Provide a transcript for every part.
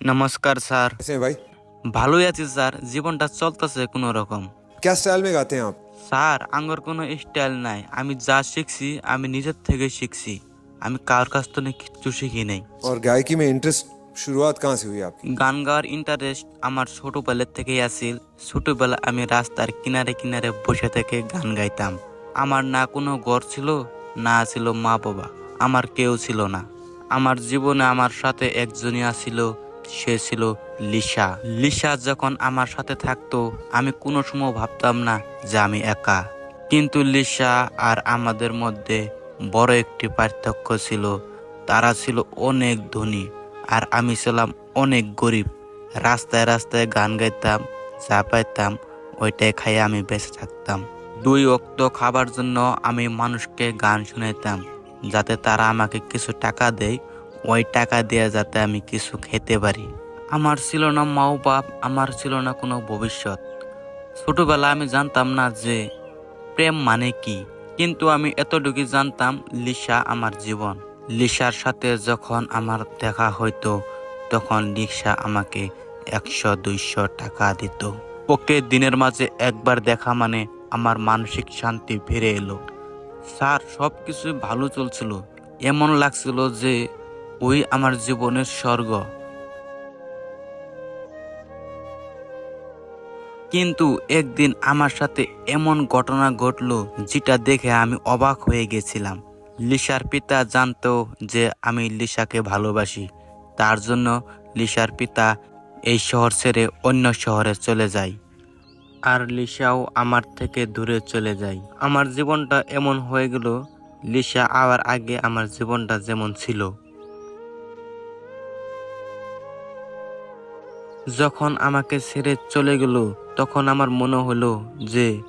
নমস্কার স্যার। ভাই ভালোই আছি স্যার। জীবনটা চলতেছে কোনো রকম। ক্যা স্টাইল মে গাতে আপ স্যার আঙ্গর কোনো স্টাইল নাই। আমি যা শিখছি আমি নিজের থেকে শিখছি। আমি কার কাছ থেকে কিছু শিখি নাই। আর গায়কি মে ইন্টারেস্ট শুরুয়াত কাহা সে হুই আপকি গান গাওয়ার ইন্টারেস্ট আমার ছোটবেলার থেকেই আছিল। ছোট বেলা আমি রাস্তার কিনারে কিনারে বসে থেকে গান গাইতাম। আমার না কোনো ঘর ছিল না ছিল মা বাবা আমার কেউ ছিল না। আমার জীবনে আমার সাথে একজনই আছিল সে ছিল লিসা। লিসা যখন আমার সাথে থাকতো, আমি কোনো সময় ভাবতাম না যে আমি একা। কিন্তু লিসা আর আমাদের মধ্যে বড় একটি পার্থক্য ছিল। তারা ছিল অনেক ধনী আর আমি ছিলাম অনেক গরিব। রাস্তায় রাস্তায় গান গাইতাম, চা পাইতাম, ওইটাই খাইয়ে আমি বেঁচে থাকতাম। দুই অক্ত খাবার জন্য আমি মানুষকে গান শুনাইতাম, যাতে তারা আমাকে কিছু টাকা দেয় ওই টাকা দিয়ে যাতে আমি কিছু খেতে পারি। আমার ছিল না মাও বাপ, আমার ছিল না কোনো ভবিষ্যৎ। ছোটবেলা আমি জানতাম না যে প্রেম মানে কি, কিন্তু আমি এতটুকু জানতাম লিসা আমার জীবন। লিসার সাথে যখন আমার দেখা হইতো, তখন লিসা আমাকে একশো, দুইশো টাকা দিত। ওকে দিনের মাঝে একবার দেখা মানে আমার মানসিক শান্তি ফিরে এলো। স্যার সব কিছু ভালো চলছিল। এমন লাগছিল যে ওই আমার জীবনের স্বর্গ। কিন্তু একদিন আমার সাথে এমন ঘটনা ঘটলো যেটা দেখে আমি অবাক হয়ে গেছিলাম। লিসার পিতা জানতো যে আমি লিসাকে ভালোবাসি। তার জন্য লিসার পিতা এই শহর ছেড়ে অন্য শহরে চলে যায়। আর লিসাও আমার থেকে দূরে চলে যায়। আমার জীবনটা এমন হয়ে গেল, লিসা আবার আগে আমার জীবনটা যেমন ছিল। যখন আমাকে ছেড়ে চলে গেল, তখন আমার মনে হলো যে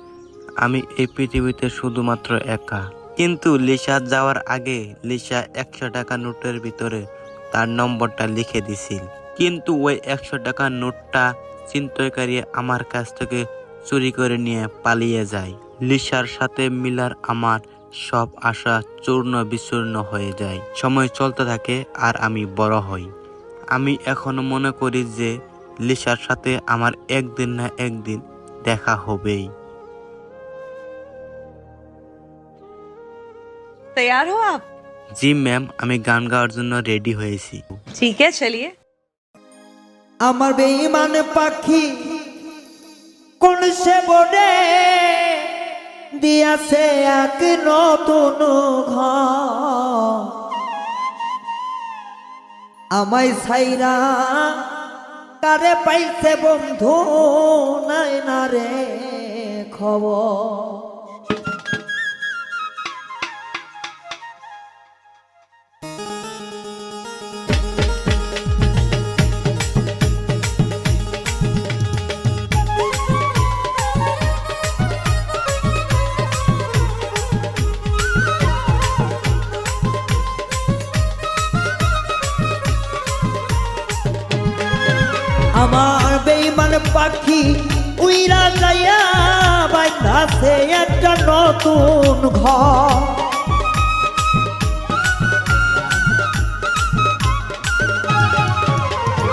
আমি এই পৃথিবীতে শুধুমাত্র একা। কিন্তু লিসা যাওয়ার আগে লিসা একশো টাকা নোটের ভিতরে তার নম্বরটা লিখে দিছিল। কিন্তু ওই একশো টাকার নোটটা চিন্তয়কারী আমার কাছ থেকে চুরি করে নিয়ে পালিয়ে যায়। লিসার সাথে মিলার আমার সব আশা চূর্ণ বিচূর্ণ হয়ে যায়। সময় চলতে থাকে আর আমি বড় হই। আমি এখনও মনে করি যে লিসার সাথে আমার একদিন না একদিন দেখা হবেই तैयार हो आप জি ম্যাম আমি গান গাওয়ার জন্য রেডি হয়েছি ठीक है चलिए আমার বেইমান পাখি কোন সে বনে দিয়াছে এক নতুন ঘর আমায় ছাইরা কারে পাইছে বন্ধু নাই না রে খবর। আমার বেইমান পাখি উইরা যাইয়া বাইধাছে একটা নতুন ঘর।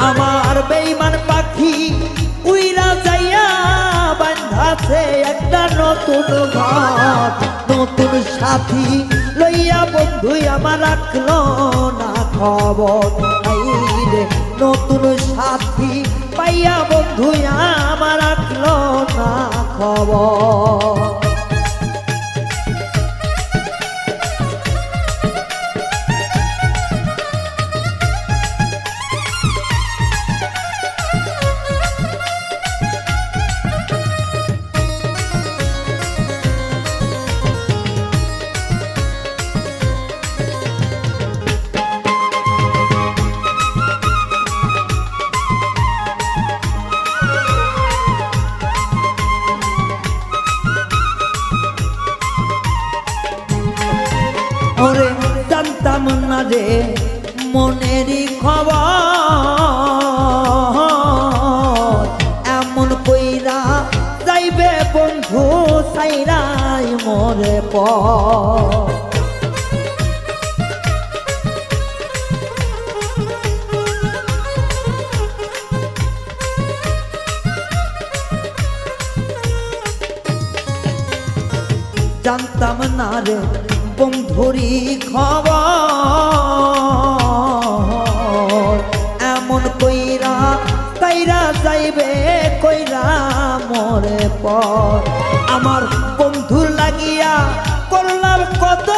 আমার বেইমান পাখি উইরা যাইয়া বান্ধাছে একটা নতুন ঘর। নতুন সাথী লইয়া বন্ধু আমার রাখল না খবর। নতুন সাথী পাইয়া বন্ধু আমার রাখল না খবর। হুসাইরাই মরে প জানতাম না রে বন্ধুরি খবর। এমন কইরা, তাইরা যাইবে, কইরা মরে পর। আমার বন্ধুর লাগিয়া করলাম কত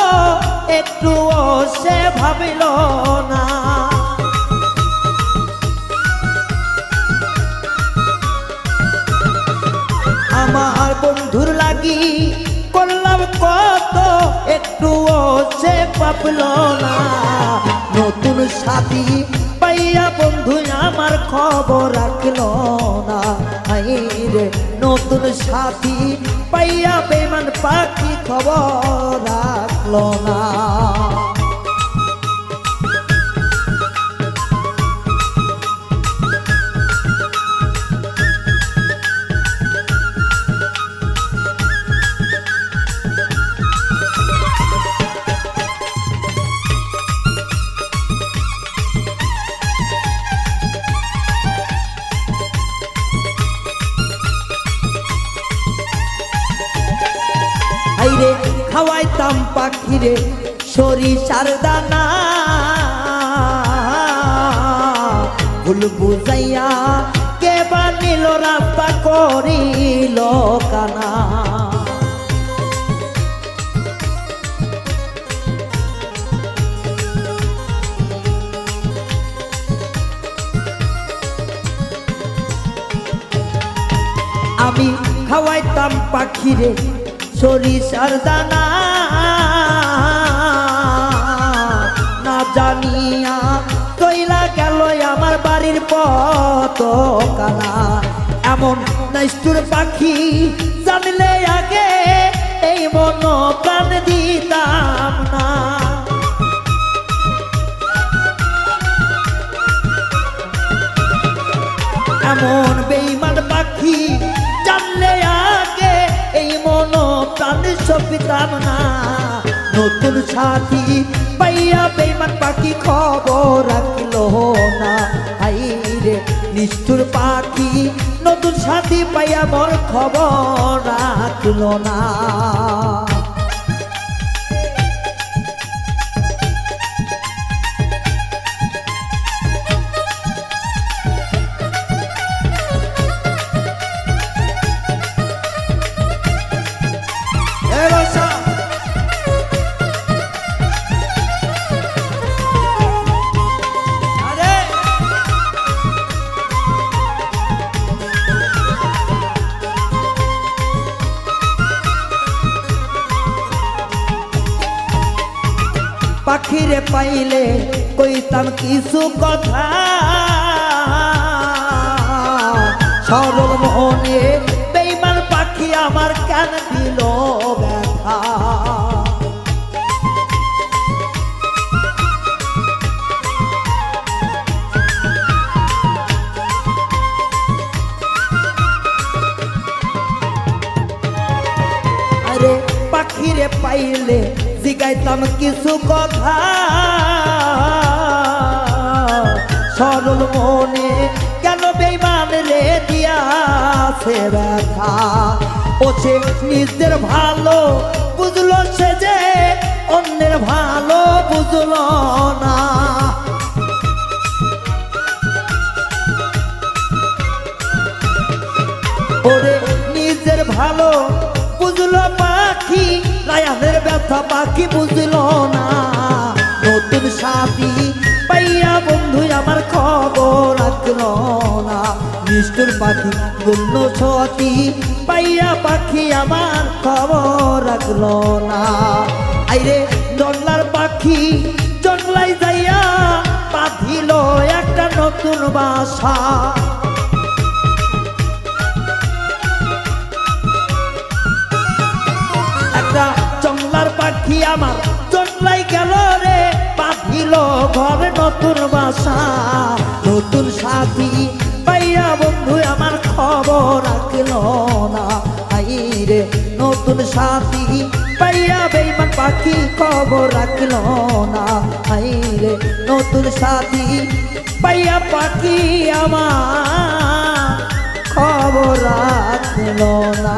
একটু সে ভাবিল না। আমার বন্ধুর লাগি করলাম কত একটু সে পাবল না। নতুন সাথী পাইয়া বন্ধু আমার খবর রাখল না। রে নতুন সাথী পাইয়া বেমান পাখি খবর রাখল না। পাখিরে সরিষার দানা। ভুল বুঝাইয়া কে বানিল রাস্তা করিল কানা। আমি খাওয়াইতাম পাখিরে সরিষার দানা। জানিয়া কইলা গেল আমার বাড়ির পত কানা এমন নাইস্টুর পাখি জানলে আগে এই মন প্রাণ দিতাম না। এমন বেইমান পাখি জানলে আগে এই মন প্রাণ সপিতাম না। নতুন সাথী পাইয়া বেমান পাখি খবর রাখল না। হাই রে, নিষ্ঠুর পাখি, নতুন সাথী পাইয়া মোর খবর রাখল না। পাখিরে পাইলে কইতাম কিছু কথা। সরল মনে বেইমান পাখি আমার কান দিল ব্যথা? পাখিরে পাইলে জিগাইতাম কিছু কথা। সরল মনে কেন বেইমান রে দিয়াছে ব্যথা? ও সে নিজের ভালো বুঝলো সে যে, অন্যের ভালো বুঝলো না। রায়ানের পাখি বুঝলো না। নতুন সাথী পাইয়া বন্ধু আমার খবর রাখল না। নিষ্ঠুর পাখি, গুণ্য সতী পাইয়া পাখি আমার খবর রাখল না। আইরে জঙ্গলার পাখি জঙ্গলাই যাইয়া বাঁধিল একটা নতুন বাসা। একটা জঙ্গলার পাখি আমার জন্লাই গেল রে পাঠিল ঘরে নতুন বাসা। নতুন সাথী পাইয়া বন্ধু আমার খবর রাখল না। আই রে, নতুন সাথী পাইয়া বেইমান পাখি খবর রাখল না। আই রে, নতুন সাথী পাইয়া পাখি আমার খবর রাখল না।